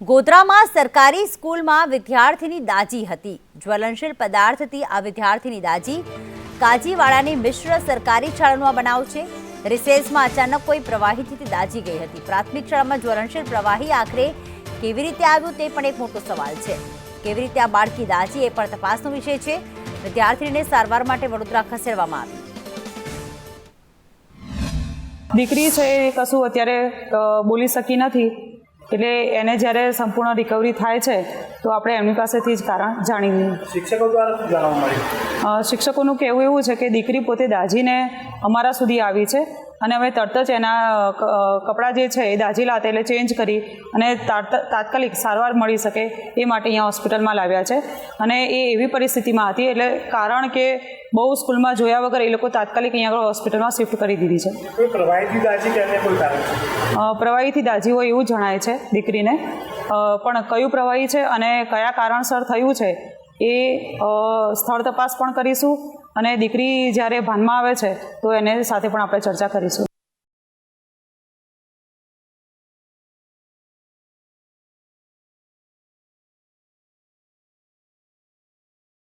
ગોધરામાં સરકારી સ્કૂલમાં વિદ્યાર્થીની દાજી હતી. જ્વલનશીલ પદાર્થથી આ વિદ્યાર્થીની દાજી કાજીવાડાની મિશ્ર સરકારી શાળાનો બનાવ છે. રિસેસમાં અચાનક કોઈ પ્રવાહીથી દાજી ગઈ હતી. પ્રાથમિક શાળામાં જ્વલનશીલ પ્રવાહી આખરે કેવી રીતે આવ્યું તે પણ એક મોટો સવાલ છે. કેવી રીતે આ બાળકી દાજી એ પણ તપાસનો વિષય છે. વિદ્યાર્થીને સારવાર માટે વડોદરા ખસેડવામાં આવી. દીકરી છે એ કશું અત્યારે બોલી શકી નથી. એટલે એને જ્યારે સંપૂર્ણ રિકવરી થાય છે તો આપણે એમની પાસેથી જ કારણ જાણી લઈએ શિક્ષકો દ્વારા જાણવા મળ્યું? શિક્ષકોનું કહેવું એવું છે કે દીકરી પોતે દાજીને અમારા સુધી આવી છે. અને અમે તરત જ એના કપડાં જે છે એ દાજીલા હતા એટલે ચેન્જ કરી અને તાત્કાલિક સારવાર મળી શકે એ માટે અહીંયા હોસ્પિટલમાં લાવ્યા છે. અને એ એવી પરિસ્થિતિમાં હતી એટલે કારણ કે બહુ સ્કૂલમાં જોયા વગર એ લોકો તાત્કાલિક અહીંયા આગળ હોસ્પિટલમાં શિફ્ટ કરી દીધી છે. પ્રવાહીથી દાજી હોય એવું જણાય છે દીકરીને. પણ કયું પ્રવાહી છે અને કયા કારણસર થયું છે એ સ્થળ તપાસ પણ કરીશું. અને દીકરી જ્યારે ભાનમાં આવે છે તો એને સાથે પણ આપણે ચર્ચા કરીશું.